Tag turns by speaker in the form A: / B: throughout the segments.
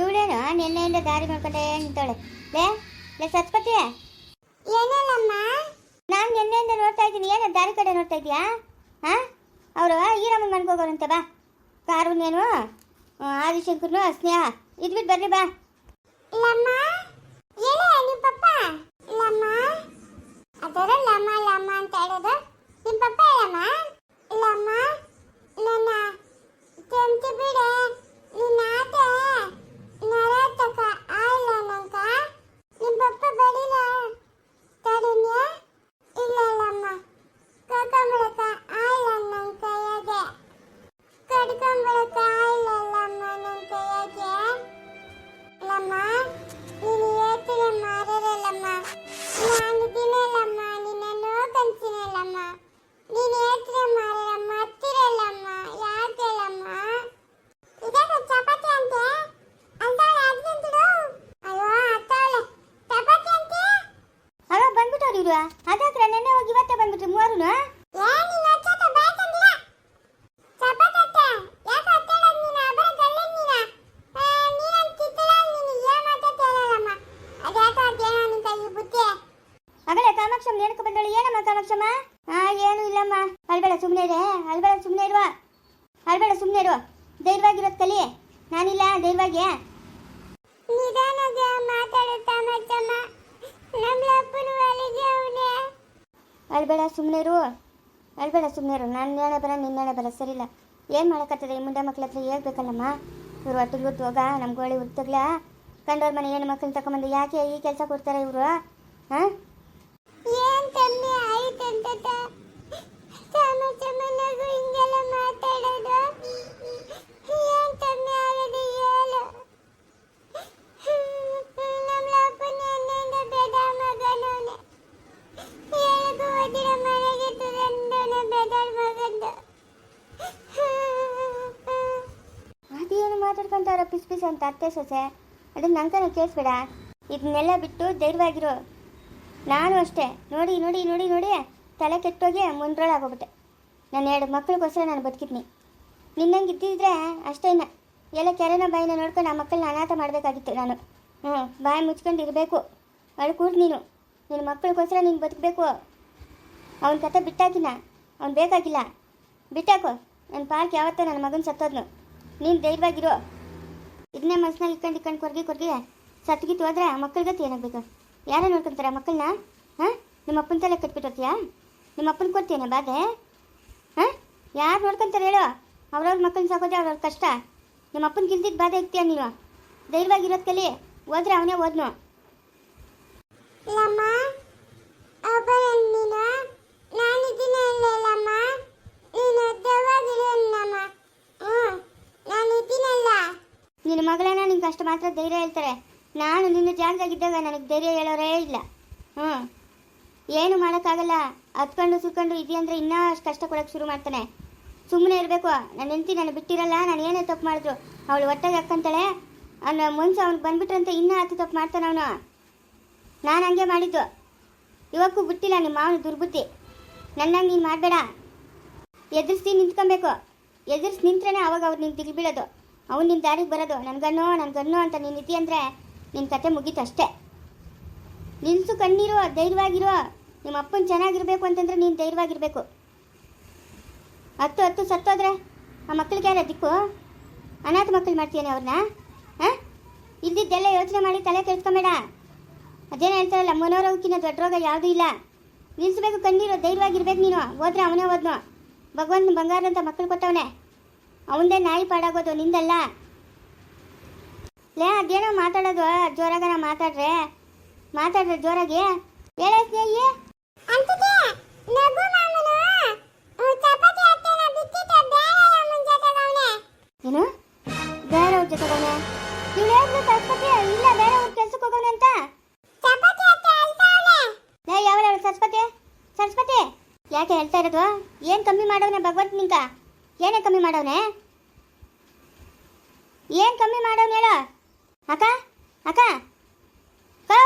A: ಇವಳೇನು? ನಿನ್ನೆಯಿಂದ ದಾರಿ ಮಾಡ್ಕೊಂಡೇ ನಿಂತವಳೆ. ಲೇ ಲೇ ಸತ್ಪತಿ
B: ಏನಲ್ಲಮ್ಮ?
A: ನಾನು ನಿನ್ನೆಯಿಂದ ನೋಡ್ತಾ ಇದ್ದೀನಿ. ಏನೋ ದಾರಿ ಕಡೆ ನೋಡ್ತಾ ಇದೀಯಾ ಹಾಂ ಅವರು ಈರಮ್ಮನ ಮನೆಗೆ ಹೋಗೋರಂತೆ ಬಾ. ಕಾರುಣ್ಯನು ಆದಿಶಂಕರ್ನು ಸ್ನೇಹ. ಇದ್ಬಿಟ್ಟು ಬರ್ರಿ ಬಾ.
B: ಕನ್ಸಿನಲ್ಲಮ್ಮ ನೀನು ಹೇಳ್ತೀರ ಮಾರರ ಮತ್ತಿರಲ್ಲಮ್ಮ ಯಾಕೆಲ್ಲಮ್ಮ ಇದಕ್ಕೆ ಚಪಾತಿ ಅಂತೆ ಅಂತವಳೆ ಅದ್ನಂತಿಡು ಅಯ್ಯೋ ಅತ್ತವಳೆ ಚಪಾತಿ ಅಂತೆ
A: ಅವ ಬಂದ್ಬಿಟ್ಟವ್ರು ಇವರು ಅದಾಕ್ರೆ ನೆನ್ನೆ ಹೋಗಿ ಇವತ್ತೇ ಬಂದ್ಬಿಟ್ರಿ ಮೂವರು
B: ಏ ನೀನು ಅಚ್ಚಟ ಬಾಯ್ ತಂದಿಲ್ಲ ಚಪಾತಿ ಅತ್ತೆ ಯಾಕೆ ಅತ್ತೇಳೋದು ನೀನು ಅಬರ ಗಳ್ಳೆ ನೀನ ನೀನು ಚಿತ್ತಳ ನೀನು ಏನು ಮಾತಾಡ್ತೇಳಲ್ಲಮ್ಮ ಅದ್ಯಾಕೆ ಅದೇನೋ ನಿಂತ ಈ ಬುದ್ಧಿ
A: ಆಗಲೇ ಕಾಮಾಕ್ಷಮ್ಮ ನೇಣಕ ಬಂದಳು ಏನಮ್ಮ ಕಾಮಾಕ್ಷಮ್ಮ ಹಾ ಏನು ಇಲ್ಲಮ್ಮ ಅಳ್ಬೇಡ ಸುಮ್ಮನೆ ಇರೆ ಅಳ್ಬೇಡ ಸುಮ್ಮನೆ ಇರುವ ಅಳ್ಬೇಡ ಸುಮ್ಮನೆ ಇರು. ಧೈರ್ಯವಾಗಿರೋದು ಕಲಿ. ನಾನಿಲ್ಲ ಧೈರ್ಯವಾಗಿ.
B: ಮಾತಾಡುತ್ತಾ ಮಚ್ಚಮ್ಮ. ನಮ್ಮ ಅಪ್ಪನ ಒಳಗೆ ಅವನೇ.
A: ಅಳ್ಬೇಡ ಸುಮ್ಮನೆ ಇರು. ಅಳ್ಬೇಡ ಸುಮ್ಮನೆ ಇರು. ನನ್ನ ನೇಣೆ ಬರ ನಿನ್ನ ಬರ ಸರಿಲ್ಲ ಏನು ಮಾಡೋಕ್ಕತ್ತದೆ ಈ ಮುಂಡೆ ಮಕ್ಳ ಹತ್ರ ಹೇಳ್ಬೇಕಲ್ಲಮ್ಮ. ಇವರು ಒಟ್ಟಿಗೆ ಹೋಗ ನಮ್ಮ ಗೋಳಿ ಹುಟ್ಟಗ್ಲ ಕಂಡವ್ರ ಮನೆ ಏನು ಮಕ್ಕಳನ್ನ ತಗೊಂಬಂದು ಯಾಕೆ ಈ ಕೆಲಸ ಕೊಡ್ತಾರೆ ಇವರು? ಹಾಂ?
B: ಏನ್ ಆಯ್ತು ಆಯ್ತಂತ ತಮ್ಮ ಚಮ್ಮನಗೂ ಹಿಂಗೆಲ್ಲ ಮಾತಾಡೋದು.
A: ಅಂತ ಅತ್ತೆ ಸೊಸೆ ಅದನ್ನ ನಂಗೆ ಕೇಳಿಸ್ಬೇಡ. ಇದನ್ನೆಲ್ಲ ಬಿಟ್ಟು ಧೈರ್ಯವಾಗಿರು. ನಾನು ಅಷ್ಟೇ. ನೋಡಿ ನೋಡಿ ನೋಡಿ ನೋಡಿ, ತಲೆ ಕೆಟ್ಟೋಗಿ ಮುಂದ್ರೊಳಾಗೋಗ್ಬಿಟ್ಟೆ ನಾನು ಎರಡು ಮಕ್ಳಿಗೋಸ್ಕರ ನಾನು ಬದುಕಿದ್ನಿ. ನಿನ್ನಂಗೆ ಇದ್ದಿದ್ರೆ ಅಷ್ಟೇನ ಎಲ್ಲ ಕೆರೆನ ಬಾಯಿನ ನೋಡ್ಕೊಂಡು ಆ ಮಕ್ಕಳನ್ನ ಅನಾಥ ಮಾಡಬೇಕಾಗಿತ್ತು ನಾನು. ಹ್ಞೂ ಬಾಯಿ ಮುಚ್ಕೊಂಡು ಇರಬೇಕು. ಅಳ್ಕೂಡ್ ನೀನು. ನಿನ್ನ ಮಕ್ಕಳಿಗೋಸ್ಕರ ನೀನು ಬದುಕಬೇಕು. ಅವನ ಕತೆ ಬಿಟ್ಟಾಕಿನ? ಅವ್ನು ಬೇಕಾಗಿಲ್ಲ. ಬಿಟ್ಟಾಕು. ನನ್ನ ಪಾರ್ಕ್ ಯಾವತ್ತೋ ನನ್ನ ಮಗನ ಸತ್ತೋದ್ನು. ನೀನು ಧೈರ್ಯವಾಗಿರು. ಇದನ್ನೇ ಮನಸ್ಸಿನಲ್ಲಿ ಇಟ್ಕೊಂಡು ಇಟ್ಕೊಂಡು ಕೊರ್ಗಿ ಕೊರ್ಗಿ ಸತ್ಗಿತ್ತು ಹೋದ್ರೆ ಮಕ್ಕಳಿಗತ್ತೆ ಏನಾಗಬೇಕು? ಯಾರೇ ನೋಡ್ಕೊಂತಾರೆ ಮಕ್ಕಳನ್ನ? ಹಾಂ? ನಿಮ್ಮ ಅಪ್ಪನ ತಲೆ ಕಟ್ಬಿಟ್ಟೋಗ್ತೀಯಾ? ನಿಮ್ಮ ಅಪ್ಪನ ಕೊಡ್ತೀಯನ ಬಾಧೆ? ಹಾಂ? ಯಾರು ನೋಡ್ಕೊಂತಾರೆ ಹೇಳು. ಅವ್ರವ್ರ ಮಕ್ಕಳನ್ನ ಸಾಕೋದೆ ಅವ್ರವ್ರ ಕಷ್ಟ. ನಿಮ್ಮ ಅಪ್ಪನ ಗಿಲ್ದಿದ್ದು ಬಾಧೆ ಇರ್ತೀಯ ನೀನು? ಧೈರ್ಯವಾಗಿರೋದು ಕಲಿ. ಹೋದ್ರೆ ಅವನೇ ಓದ್ನು ನಿನ್ನ ಮಗಳನ್ನ ನಿಂಗೆ ಅಷ್ಟು ಮಾತ್ರ ಧೈರ್ಯ ಹೇಳ್ತಾರೆ. ನಾನು ನಿನ್ನ ಜಾಗದಾಗಿದ್ದಾಗ ನನಗೆ ಧೈರ್ಯ ಹೇಳೋರೇ ಇಲ್ಲ. ಹ್ಞೂ ಏನು ಮಾಡೋಕ್ಕಾಗಲ್ಲ. ಹತ್ಕೊಂಡು ಸುತ್ಕೊಂಡು ಇದೆಯಂದ್ರೆ ಇನ್ನೂ ಅಷ್ಟು ಕಷ್ಟ ಕೊಡೋಕೆ ಶುರು ಮಾಡ್ತಾನೆ. ಸುಮ್ಮನೆ ಇರಬೇಕು. ನನ್ನ ಹೆಂಡತಿ ನಾನು ಬಿಟ್ಟಿರಲ್ಲ. ನಾನು ಏನೇ ತಪ್ಪು ಮಾಡಿದ್ರು. ಅವಳು ಒಟ್ಟಾಗಿ ಹಾಕ್ಕಂತಾಳೆ ಅವನ ಮುಂಚೆ ಅವ್ನು ಬಂದ್ಬಿಟ್ರಂತೆ ಇನ್ನೂ ಹತ್ತು ತಪ್ಪು ಮಾಡ್ತಾನೆ ಅವನು. ನಾನು ಹಂಗೆ ಮಾಡಿದ್ದು. ಇವಕ್ಕೂ ಬಿಟ್ಟಿಲ್ಲ ನಿಮ್ಮ ಮಾವನ ದುರ್ಬುದ್ಧಿ. ನನ್ನಂಗೆ ನೀನು ಮಾಡಬೇಡ. ಎದುರಿಸಿ ನಿಂತ್ಕೊಬೇಕು. ಎದುರಿಸಿ ನಿಂತ್ರೆ ಅವಾಗ ಅವ್ರು ನಿಂಗೆ ಬೀಳೋದು ಅವ್ನು ನಿನ್ನ ದಾರಿಗೆ ಬರೋದು, ನನಗನ್ನು ನನ್ನ ಗಣ್ಣು ಅಂತ ನೀನು ಇದ್ದೀ ಅಂದರೆ ನಿನ್ನ ಕತೆ ಮುಗೀತು ಅಷ್ಟೇ. ನಿಲ್ಸು ಕಣ್ಣೀರು, ಧೈರ್ಯವಾಗಿರೋ, ನಿಮ್ಮ ಅಪ್ಪನ ಚೆನ್ನಾಗಿರಬೇಕು ಅಂತಂದರೆ ನೀನು ಧೈರ್ಯವಾಗಿರಬೇಕು. ಹತ್ತು ಹತ್ತು ಸತ್ತೋದ್ರೆ ಆ ಮಕ್ಳಿಗೆ ಯಾರ ದಿಕ್ಕು? ಅನಾಥ ಮಕ್ಕಳು ಮಾಡ್ತೀಯಾನೆ ಅವ್ರನ್ನ ಹಾಂ? ಇಲ್ದಿದ್ದೆಲ್ಲ ಯೋಚನೆ ಮಾಡಿ ತಲೆ ಕೆಡ್ಸ್ಕೊಂಬೇಡ. ಅದೇನು ಹೇಳ್ತಾರಲ್ಲ ಮನೋರೋಗಕ್ಕಿಂತ ದೊಡ್ಡ ರೋಗ ಯಾವುದೂ ಇಲ್ಲ. ನಿಲ್ಲಿಸ್ಬೇಕು ಕಣ್ಣೀರು, ಧೈರ್ಯವಾಗಿರ್ಬೇಕು ನೀನು. ಹೋದ್ರೆ ಅವನೇ ಹೋದ್ನು. ಭಗವಂತನ ಬಂಗಾರ ಅಂತ ಮಕ್ಕಳು ಕೊಟ್ಟವನೆ. ಅವನದೇ ನಾಯಿ ಪಾಡಾಗೋದು ನಿಂದಲ್ಲ? ಲೇ ಅದೇನೋ ಮಾತಾಡೋದು ಜೋರಾಗನ ಮಾತಾಡ್ರೆ. ಮಾತಾಡ್ರೆ ಜೋರಾಗಿ. ಹೇಳೇ ಸ್ನೇಹಿ.
B: ಏನು? ಬೇರೆ
A: ಅವ್ರ ಜೊತೆ ಇವಳು ಹೇಳಿದ್ರು ಸರಸ್ವತಿ ಇಲ್ಲ ಬೇರೆಯವ್ರ ಕೆಲ್ಸಕ್ಕೆ ಹೋಗೋಣ ಅಂತ? ಯಾವ ಸರಸ್ವತಿ? ಸರಸ್ವತಿ ಯಾಕೆ ಹೇಳ್ತಾ ಇರೋದು? ಏನು ಕಮ್ಮಿ ಮಾಡೋಣ ಭಗವಂತ ನಿಂಕ ಏನೇ ಕಮ್ಮಿ ಮಾಡವನೆ? ಏನು ಕಮ್ಮಿ ಮಾಡವನೆ ಹೇಳ. ಅಕ್ಕ ಅಕ್ಕ. ಕೌ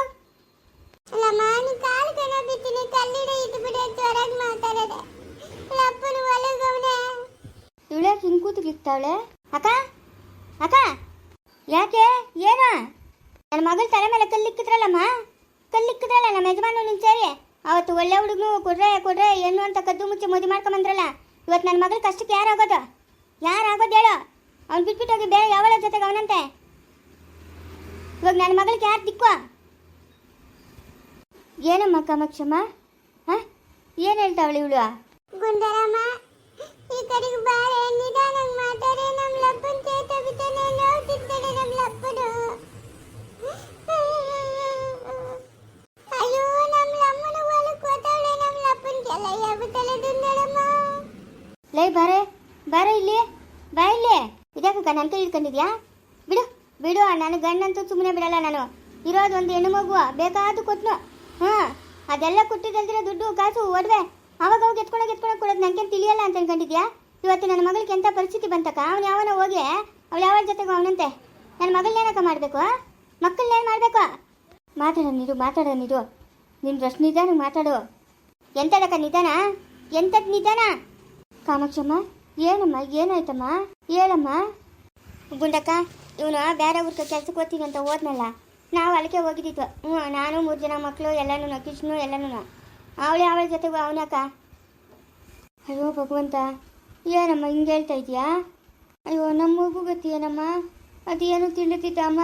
B: ಲಮ್ಮ ನೀ ಕಾಲು ಕಣ ಬಿತ್ತೀನಿ ಕಲ್ಲಿಡ ಇದ್ದು ಬಿಡಿ ಜೋರಾಗಿ ಮಾತಾಡದೆ. ಲಪ್ಪನ ಒಳಗವನೆ
A: ಇವಳೆ ಹಿಂಗೆ ಕೂತು ಇರ್ತಾವಳೆ ಅಕ್ಕ ಅಕ್ಕ. ಯಾಕೆ? ಏನು? ನನ್ನ ಮಗಳ ತಲೆ ಮೇಲೆ ಕಲ್ಲಿಕ್ಕಿದ್ರಲ್ಲಮ್ಮ ಕಲ್ಲಿಕ್ಕಿದ್ರಲ್ಲ ನಮ್ಮ ಯಜಮಾನ ನಿನ್ ಸೇರಿ? ಅವತ್ತು ಒಳ್ಳೆ ಹುಡುಗನು ಕೊಡ್ರೆ ಕೊಡ್ರೆ ಏನು ಅಂತ ಕದ್ದು ಮುಚ್ಚಿ ಮದುವೆ ಮಾಡ್ಕೊಂಬಂದ್ರಲ್ಲ? ಇವತ್ತು ನನ್ನ ಮಗಳ ಕಷ್ಟಕ್ಕೆ ಯಾರಾಗೋದು? ಯಾರಾಗೋದು ಹೇಳೋ. ಅವ್ನು ಬಿಟ್ಬಿಟ್ಟು ಹೋಗಿ ಬೇರೆ ಯಾವಳ ಜೊತೆಗೆ ಅವನಂತೆ? ಇವಾಗ ನನ್ನ ಮಗಳಿಗೆ ಯಾರು ದಿಕ್ಕು? ಏನಮ್ಮ ಕಾಮಾಕ್ಷಮ್ಮ? ಹಾಂ? ಏನು ಹೇಳ್ತಾವಳು ಇವಳು?
B: ಗುಂಡರಮ್ಮ, ಈ ಕಡೆಗೆ ಬಾರೆ ನಿಧಾನಕ್ಕೆ
A: ಬಾರೆ ಇಲ್ಲಿ, ಬಾ ಇಲ್ಲಿ. ಇದಕ್ಕ ನನ್ನ ಕೈ ಹಿಡ್ಕೊಂಡಿದ್ಯಾ? ಬಿಡು ಬಿಡು ನಾನು ಗಂಡಂತೂ ಸುಮ್ಮನೆ ಬಿಡಲ್ಲ ನಾನು. ಇರೋದು ಒಂದು ಹೆಣ್ಣು ಮಗು ಬೇಕಾದ್ರೂ ಕೊಟ್ನು. ಹಾಂ ಅದೆಲ್ಲ ಕೊಟ್ಟಿದ್ದಲ್ದಿರೋ ದುಡ್ಡು ಕಾಸು ಒಡವೆ. ಅವಾಗ ಅವಾಗ ಎತ್ಕೊಳಕ್ಕೆ ಎತ್ಕೊಳಕ್ಕೆ ಕೊಡೋದು ನನಗೆ ತಿಳಿಯಲ್ಲ ಅಂತ ಅನ್ಕೊಂಡಿದ್ಯಾ? ಇವತ್ತು ನನ್ನ ಮಗಳಿಗೆ ಎಂಥ ಪರಿಸ್ಥಿತಿ ಬಂತಕ್ಕ? ಅವನು ಯಾವನ ಹೋಗಿ, ಅವಳು ಯಾವ ಜೊತೆಗೂ ಅವನಂತೆ? ನನ್ನ ಮಗಳನ್ನೇನಕ್ಕ ಮಾಡಬೇಕು? ಮಕ್ಕಳನ್ನೇನು ಮಾಡಬೇಕು? ಮಾತಾಡೋ ನೀರು ಮಾತಾಡೋ ನೀರು ನಿನ್ನ ಡ್ರೆಸ್ ನಿಧಾನ ಮಾತಾಡು. ಎಂಥದಕ್ಕ ನಿಧಾನ? ಎಂಥದ್ದು ನಿಧಾನ? ಕಾಮಾಕ್ಷಮ್ಮ? ಏನಮ್ಮ, ಏನಾಯ್ತಮ್ಮ? ಹೇಳಮ್ಮ. ಗುಂಡಕ್ಕ, ಇವನು ಬೇರೆ ಊರ್ಗೆ ಕೆಲ್ಸಕ್ಕೆ ಹೋಗ್ತೀನಿ ಅಂತ ಹೋದ್ನಲ್ಲ. ನಾವು ಅಲ್ಲಿಗೆ ಹೋಗಿದ್ದಿತ್ತು ಹ್ಞೂ, ನಾನು, ಮೂರು ಜನ ಮಕ್ಕಳು ಎಲ್ಲನೂ ಕೃಷ್ಣು ಎಲ್ಲನೂ ಅವಳೆ ಅವಳ ಜೊತೆಗೂ, ಅವನಕ್ಕ. ಅಯ್ಯೋ, ಭಗವಂತ, ಏನಮ್ಮ, ಹಿಂಗೆ ಹೇಳ್ತಾ ಇದೆಯಾ ಅಯ್ಯೋ ನಮ್ಮ ಮಗು ಅದು ಏನಮ್ಮ? ಅದೇನು ಅಮ್ಮ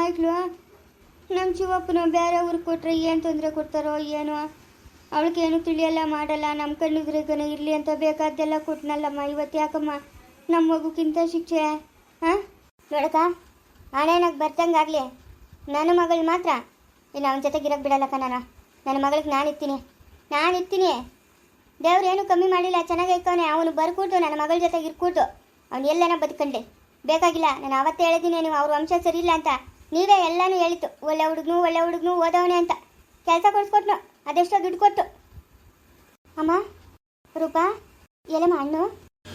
A: ನಮ್ಮ ಶಿವಪ್ಪನ ಬೇರೆ ಊರಿಗೆ ಕೊಟ್ಟರೆ ಏನು ತೊಂದರೆ ಕೊಡ್ತಾರೋ, ಏನೋ? ಅವಳಿಗೆ ಏನು ತಿಳಿಯಲ್ಲ, ಮಾಡಲ್ಲ, ನಮ್ಮ ಕಣ್ಣಿದ್ರಿಗನ ಇರಲಿ ಅಂತ ಬೇಕಾದ್ದೆಲ್ಲ ಕೊಟ್ನಲ್ಲಮ್ಮ, ಇವತ್ತು ಯಾಕಮ್ಮ? ನಮ್ಮ ಮಗುಕ್ಕಿಂತ ಶಿಕ್ಷೆ, ಹಾಂ? ನೋಡಕ್ಕ ಹಣೆನಾಗ ಬರ್ತಂಗಾಗಲಿ ನನ್ನ ಮಗಳು ಮಾತ್ರ. ಇನ್ನು ಅವನ ಜೊತೆಗೆ ಇರೋಕ್ಕೆ ಬಿಡಲ್ಲಕ್ಕ ನಾನು. ನನ್ನ ಮಗಳಿಗೆ ನಾನು ಇರ್ತೀನಿ. ನಾನು ಇರ್ತೀನಿ. ದೇವ್ರು ಏನು ಕಮ್ಮಿ ಮಾಡಿಲ್ಲ ಚೆನ್ನಾಗಿ ಅವನು ಬರ್ಕೊಟ್ಟು ನನ್ನ ಮಗಳ ಜೊತೆಗೆ ಇರ್ಕೂಡ್ದು. ಅವ್ನು ಎಲ್ಲನ ಬದುಕಂಡೆ ಬೇಕಾಗಿಲ್ಲ, ನಾನು ಅವತ್ತೇ ಹೇಳಿದ್ದೀನಿ ನೀವು ಅವ್ರ ವಂಶ ಸರಿ ಇಲ್ಲ ಅಂತ. ನೀವೇ ಎಲ್ಲನೂ ಹೇಳಿತು ಒಳ್ಳೆ ಹುಡುಗನು ಒಳ್ಳೆ ಹುಡುಗನು ಓದವನೇ ಅಂತ. ಕೆಲಸ ಕೊಡಿಸ್ಕೊಟ್ನು. ಅದೆಷ್ಟೋ ದುಡ್ಡು ಕೊಟ್ಟು. ಅಮ್ಮ, ರೂಪಾ, ಎಲ್ಲಮ್ಮ ಹಣ್ಣು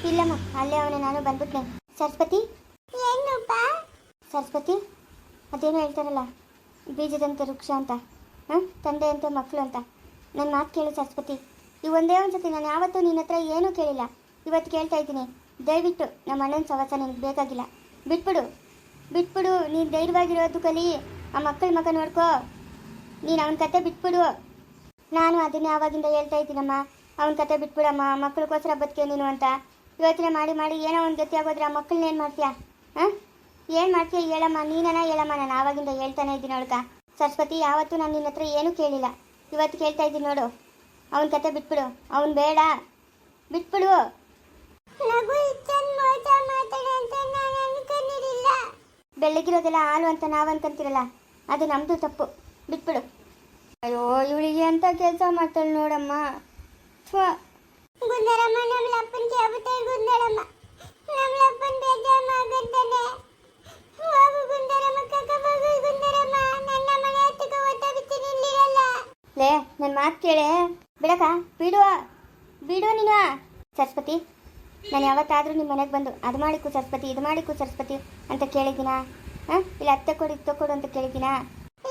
A: ಇಲ್ಲಮ್ಮ, ಅಲ್ಲೇ ಅವನೇ, ನಾನು ಬಂದ್ಬಿಟ್ನೆ. ಸರಸ್ವತಿ?
B: ಏನಪ್ಪ
A: ಸರಸ್ವತಿ, ಅದೇನೋ ಹೇಳ್ತಾರಲ್ಲ, ಬೀಜದಂತೆ ವೃಕ್ಷ ಅಂತ, ಹಾಂ? ತಂದೆಯಂತೆ ಮಕ್ಕಳು ಅಂತ. ನನ್ನ ಮಾತು ಕೇಳು ಸರಸ್ವತಿ. ಈ ಒಂದೇ ಒಂದು ಸತಿ ನಾನು ಯಾವತ್ತೂ ನಿನ್ನ ಹತ್ರ ಏನೂ ಕೇಳಿಲ್ಲ. ಇವತ್ತು ಕೇಳ್ತಾ ಇದ್ದೀನಿ. ದಯವಿಟ್ಟು ನಮ್ಮ ಅಣ್ಣನ ಸವಸ ನಿನಗೆ ಬೇಕಾಗಿಲ್ಲ. ಬಿಟ್ಬಿಡು. ಬಿಟ್ಬಿಡು, ನೀನು ಧೈರ್ಯವಾಗಿರೋದು ಕಲಿ. ಆ ಮಕ್ಕಳ ಮಗ ನೋಡ್ಕೋ. ನೀನು ಅವನ ಕತೆ ಬಿಟ್ಬಿಡು. ನಾನು ಅದನ್ನೇ ಆವಾಗಿಂದ ಹೇಳ್ತಾ ಇದ್ದೀನಮ್ಮ. ಅವನ ಕತೆ ಬಿಟ್ಬಿಡಮ್ಮ. ಮಕ್ಕಳಿಗೋಸ್ಕರ ಬದುಕೆ ನೀನು ಅಂತ. ಯೋಚನೆ ಮಾಡಿ ಮಾಡಿ ಏನೋ ಒಂದು ಗತಿ ಆಗೋದ್ರೆ ಆ ಮಕ್ಕಳನ್ನ ಏನು ಮಾಡ್ತೀಯಾ? ಹಾಂ? ಏನು ಮಾಡ್ತೀಯ ಹೇಳಮ್ಮ. ನೀನನ ಹೇಳಮ್ಮ. ನಾನು ಆವಾಗಿಂದ ಹೇಳ್ತಾನೆ ಇದ್ದೀನಿ ಅವಳ್ಕ ಸರಸ್ವತಿ ಯಾವತ್ತೂ ನಾನು ನಿನ್ನ ಹತ್ರ ಏನೂ ಕೇಳಿಲ್ಲ. ಇವತ್ತು ಕೇಳ್ತಾ ಇದ್ದೀನಿ ನೋಡು. ಅವನ ಕತೆ ಬಿಟ್ಬಿಡು. ಅವನು ಬೇಡ. ಬಿಟ್ಬಿಡು.
B: ಬೆಳಗ್ಗಿರೋದೆಲ್ಲ
A: ಬೆಳಗಿರೋದೆಲ್ಲ ಹಾಲು ಅಂತ ನಾವು ಅನ್ಕೊಂತೀರಲ್ಲ ಅದು ನಮ್ಮದು ತಪ್ಪು. ಬಿಟ್ಬಿಡು. ಅಯ್ಯೋ ಇವಳಿಗೆ ಅಂತ ಕೆಲಸ ಮಾಡ್ತಾಳೆ ನೋಡಮ್ಮ. ಥ್ವಾ
B: ಗುಂದರಮ್ಮ ನಮ್ಮ ಲಪ್ಪನ್ ಕೇಳ್ಬಿಟ್ಟೆ ಗುಂದರಮ್ಮ ನಮ್ಮ ಲಪ್ಪನ್ ಬೇಜಾರ್ ಮಾಡ್ಕೊಂತಾನೆ ಹೋಗು ಗುಂದರಮ್ಮ ಕಕ್ಕ ಹೋಗು ಗುಂದರಮ್ಮ ನನ್ನ ಮನೆ ಹತ್ತಿಗೆ ಓದ್ತಾ ಇಲ್ಲಿರಲ್ಲ.
A: ಲೇ ನನ್ನ ಮಾತು ಕೇಳೆ. ಬಿಡಕ ಬಿಡು ಬಿಡು ನೀನು. ಸರಸ್ವತಿ ನಾನು ಯಾವತ್ತಾದರೂ ನಿಮ್ಮ ಮನೆಗೆ ಬಂದು ಅದು ಮಾಡಿಕು ಸರಸ್ವತಿ ಇದು ಮಾಡಿಕು ಸರಸ್ವತಿ ಅಂತ ಕೇಳಿದ್ದೀನಾ? ಹಾಂ? ಇಲ್ಲ ಅತ್ತೆ ಕೊಡು ಇತ್ತ ಕೊಡು ಅಂತ ಕೇಳಿದ್ದೀನಾ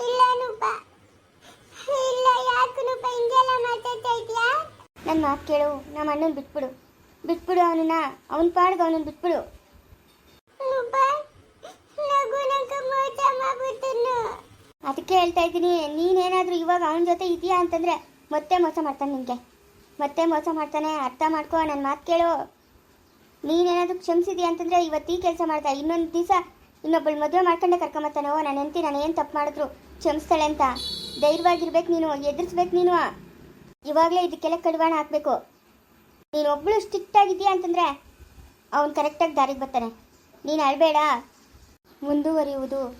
B: ಇಲ್ಲ ನೂಪ ಇಲ್ಲ ಯಾಕೆ ನೂಪ ಹಿಂಗೆಲ್ಲ ಮಾತಾಡ್ತಾ ಇದ್ಯಾ
A: ನನ್ನ ಮಾತು ಕೇಳು ನಮ್ಮ ಅಣ್ಣನ ಬಿಟ್ಬಿಡು. ಬಿಟ್ಬಿಡು ಅವನನ್ನ, ಅವನ ಪಾಡ್ಗೆ ಅವನನ್ನ ಬಿಟ್ಬಿಡು. ಅದಕ್ಕೆ ಹೇಳ್ತಾ ಇದ್ದೀನಿ, ನೀನೇನಾದರೂ ಇವಾಗ ಅವನ ಜೊತೆ ಇದೆಯಾ ಅಂತಂದ್ರೆ ಮತ್ತೆ ಮೋಸ ಮಾಡ್ತಾನೆ ನಿನಗೆ. ಮತ್ತೆ ಮೋಸ ಮಾಡ್ತಾನೆ, ಅರ್ಥ ಮಾಡ್ಕೋ ನನ್ನ ಮಾತು ಕೇಳು. ನೀನೇನಾದರೂ ಕ್ಷಮಿಸಿದ್ಯಾ ಅಂತಂದ್ರೆ ಇವತ್ತು ಈ ಕೆಲಸ ಮಾಡ್ತಾ, ಇನ್ನೊಂದು ದಿವಸ ಇನ್ನೊಬ್ಬಳು ಮದುವೆ ಮಾಡ್ಕೊಂಡೆ ಕರ್ಕೊಂಬತ್ತಾನೆ ಓ ನಾನು ಹೆಂಡ್ತಿ, ನಾನು ಏನು ತಪ್ಪು ಮಾಡಿದ್ರು, ಕ್ಷಮಿಸ್ತಾಳೆ ಅಂತ. ಧೈರ್ಯವಾಗಿರ್ಬೇಕು ನೀನು, ಎದುರಿಸ್ಬೇಕು ನೀನು. ಇವಾಗಲೇ ಇದಕ್ಕೆಲ್ಲ ಕಡಿವಾಣ ಹಾಕಬೇಕು. ನೀನು ಒಬ್ಬಳು ಸ್ಟ್ರಿಕ್ಟ್ ಆಗಿದ್ಯಾ ಅಂತಂದರೆ ಅವನು ಕರೆಕ್ಟಾಗಿ ದಾರಿಗೆ ಬರ್ತಾನೆ. ನೀನು ಅಳಬೇಡ. ಮುಂದುವರಿಯುವುದು